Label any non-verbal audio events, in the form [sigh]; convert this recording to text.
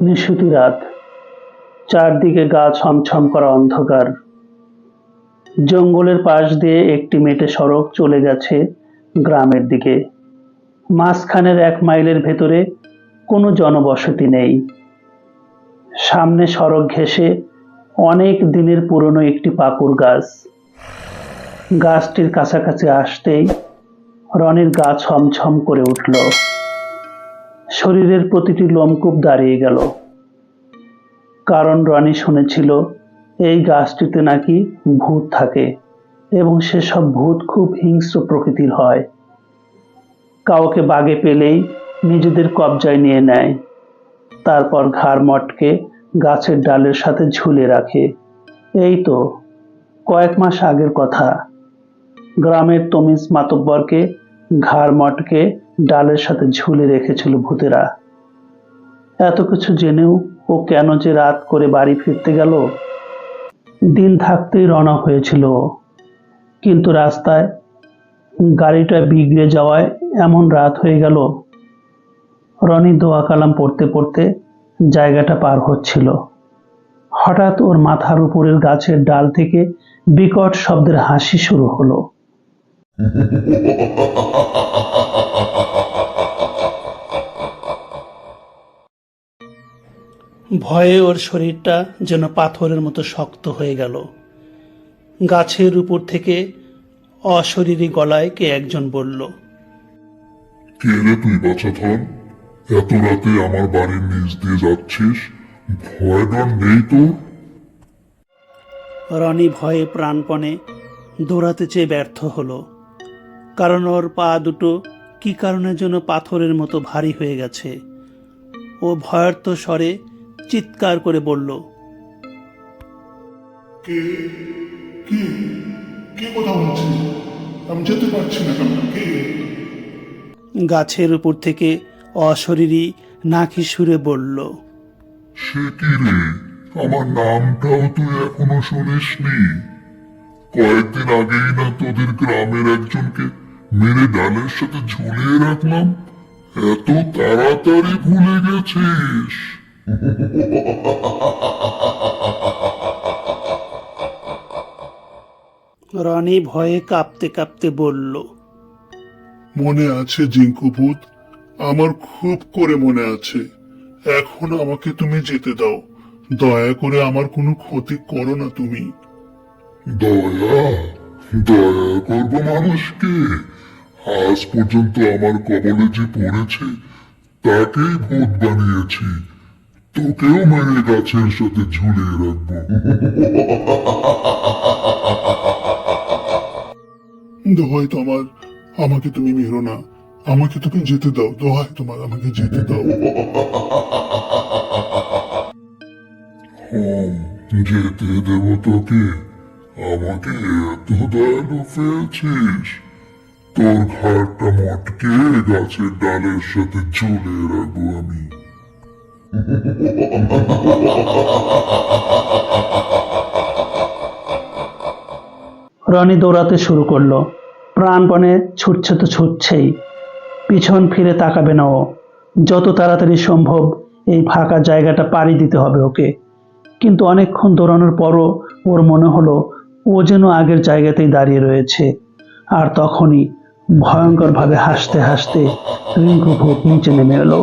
নিশুতি রাত। চারদিকে গা ছমছম করা অন্ধকার। জঙ্গলের পাশ দিয়ে একটি মেটে সড়ক চলে গেছে গ্রামের দিকে। মাঝখানের এক মাইলের ভেতরে কোনো জনবসতি নেই। সামনে সড়ক ঘেঁষে অনেক দিনের পুরনো একটি পাকুর গাছ। গাছটির কাছাকাছি আসতেই রনির গা ছমছম করে উঠল। শরীরের প্রতিটি লোমকূপ দাঁড়িয়ে গেল। কারণ রনি শুনেছিল, এই গাছটিতে নাকি ভূত থাকে এবং সেসব ভূত খুব হিংস্র প্রকৃতির হয়। কাউকে বাগে পেলেই নিজেদের কবজায় নিয়ে নেয়। তারপর ঘাড় মটকে গাছের ডালের সাথে ঝুলে রাখে। এই তো কয়েক মাস আগের কথা। গ্রামের তমিজ মাতব্বরকে ঘাড় মটকে ডালের সাথে ঝুলে রেখেছিল ভূতেরা। এত কিছু জেনেও ও কেন যে রাত করে বাড়ি ফিরতে গেল, দিন থাকতেই রওনা হয়েছিল। কিন্তু রাস্তায় গাড়িটা বিগড়ে যাওয়ায় এমন রাত হয়ে গেল, রনি দোয়া কালাম পড়তে পড়তে জায়গাটা পার হচ্ছিল। হঠাৎ ওর মাথার উপরের গাছের ডাল থেকে বিকট শব্দের হাসি শুরু হলো। [laughs] ভয়ে ওর শরীরটা যেন পাথরের মতো শক্ত হয়ে গেল। গাছের উপর থেকে অশরীরী গলায় কে একজন বলল কে রে তুই বাছা ধন? এত রাতে আমার বাড়ির নিচ দিয়ে যাচ্ছিস? ভয় ডর নেই তোর? রনি ভয়ে প্রাণপণে দৌড়াতে চেয়ে ব্যর্থ হলো। কারণ ওর পা দুটো কি কারণের জন্য পাথরের মতো ভারী হয়ে গেছে। ও ভয়ার্ত স্বরে চিৎকার করে বলল কে কে কে কথা আমি যেতে পারছি না কেন? কে? গাছের উপর থেকে অশরীরী নাকি সুরে বলল সে কি রে? আমার নামটাও তুই এখনও শুনিসনি? কয়েকদিন আগেই না তোদের গ্রামের একজনকে মেরে ডালের সাথে ঝুলিয়ে রাখলাম। এত তাড়াতাড়ি ভুলে গেছিস। রনি ভয়ে কাঁপতে কাঁপতে বলল মনে আছে জিঙ্কুভূত আমার খুব করে মনে আছে। এখন আমাকে তুমি যেতে দাও। দয়া করে আমার কোনো ক্ষতি করো না তুমি। দয়া? দয়া করব মানুষকে। আজ পর্যন্ত আমার কবলে যে পড়েছে, তাকেই ভূত বানিয়েছি। তোকেও মেরে গাছের সাথে ঝুলিয়ে রাখব। দোহাই তোমার, আমাকে তুমি মেরো না। আমাকে তুমি যেতে দাও, দোহাই তোমার, আমাকে যেতে দাও। যেতে দেব তোকে। আমাকে এত দয়ালু পেয়েছিস তোর ঘাড়টা মটকে গাছের ডালের সাথে ঝুলিয়ে রাখব আমি। রনি দৌড়াতে শুরু করল। প্রাণপণে ছুটছে তো ছুটছেই। পিছন ফিরে তাকাবে না ও। যত তাড়াতাড়ি সম্ভব এই ফাঁকা জায়গাটা পাড়ি দিতে হবে ওকে। কিন্তু অনেকক্ষণ দৌড়ানোর পরও ওর মনে হলো ও যেন আগের জায়গাতেই দাঁড়িয়ে রয়েছে। আর তখনই ভয়ঙ্করভাবে হাসতে হাসতে রিঙ্কু ভূত নিচে নেমে এলো।